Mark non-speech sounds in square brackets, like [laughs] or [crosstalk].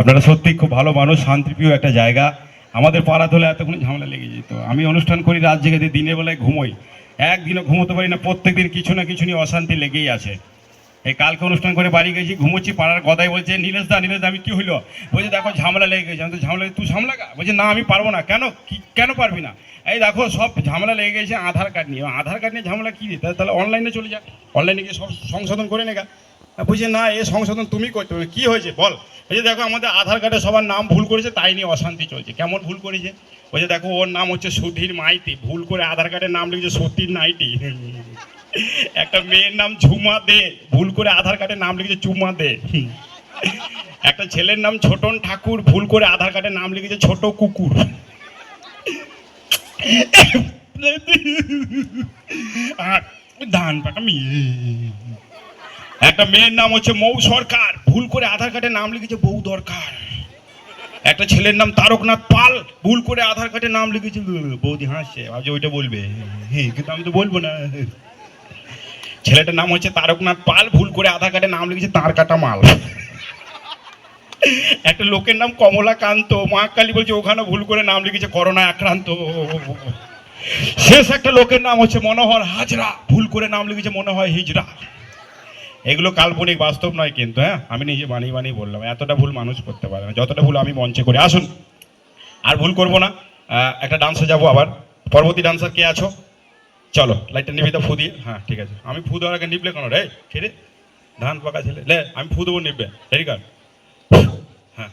আপনারা সত্যি খুব ভালো মানুষ, শান্তিপ্রিয় একটা জায়গা। আমাদের পাড়া তোলে এতক্ষণ ঝামেলা লেগে যেত। আমি অনুষ্ঠান করি, রাত জেগে দিনের বেলায় ঘুমোই। একদিনও ঘুমোতে পারি না প্রত্যেক দিন কিছু না কিছু নিয়ে অশান্তি লেগেই আছে। এই কালকে অনুষ্ঠান করে বাড়ি গেছি, ঘুমোচ্ছি, পাড়ার গদাই বলছে, নীলেশ দা নীলেশ দা, আমি কি হইল? বলছে, দেখো, ঝামেলা লেগে গেছে। আমি তো ঝামেলা, তুই সামলাগা বলছে, না, আমি পারব না। কেন? কি, কেন পারবি না? এই দেখো, সব ঝামেলা লেগে গেছে, আধার কার্ড নিয়ে। আধার কার্ড নিয়ে ঝামেলা কী? তাহলে অনলাইনে চলে যা। অনলাইনে গিয়ে সব সংশোধন করে নেগা বুঝছে না, এ সংশোধন তুমি করতে হবে। কী হয়েছে? বল। বলছে দেখো, আমাদের আধার কার্ডে সবার নাম ভুল করেছে, তাই নিয়ে অশান্তি চলছে। কেমন ভুল করেছে? বলছে দেখো, ওর নাম হচ্ছে সুধীর মাইতি। ভুল করে আধার কার্ডের নাম লিখেছে সতীর নাইটি। [laughs] একটা মেয়ের নাম ঝুমা দে। ভুল করে আধার কার্ডের নাম লিখেছে চুমা দে। [laughs] একটা ছেলের নাম ছোটন ঠাকুর। ভুল করে আধার কার্ডের নাম লিখেছে ছোট কুকুর। [laughs] আর ধান পাকা মেয়ে। একটা মেয়ের নাম হচ্ছে মৌ সরকার। ভুল করে আধার কার্ডে নাম লিখেছে বউ দরকার। একটা ছেলের নাম তারকনাথ পাল, ভুল করে আধার কার্ডে নাম লিখেছে বৌদি হাসছে। ভাবছে ওইটা বলবে। হ্যাঁ কিন্তু আমি তো বলব না। ছেলেটার নাম হচ্ছে তারকনাথ পাল, ভুল করে আধার কার্ডে নাম লিখেছে তার কাটা মাল একটা লোকের নাম কমলাকান্ত, মা কালী বলছে ওখানে ভুল করে নাম লিখেছে করোনা আক্রান্ত। শেষ একটা লোকের নাম হচ্ছে মনোহর হাজরা, ভুল করে নাম লিখেছে মনে হয় হিজরা। এগুলো কাল্পনিক, বাস্তব নয় কিন্তু হ্যাঁ? আমি নিজে বানিয়ে বানিয়ে বললাম, এতটা ভুল মানুষ করতে পারে না। যতটা ভুল আমি মঞ্চে করি, আসুন। আর ভুল করব না। একটা ডান্সে যাব আবার। পরবর্তী ডান্সার কে আছো? চলো লাইটটা নিবি তো ফু দিয়ে। হ্যাঁ ঠিক আছে। আমি ফু দেওয়ার আগে নিবলে কেন রে? ছেড়ে। ধান পাকা ছেলে। লে, আমি ফু দেবো নিববে রেডি কর হ্যাঁ।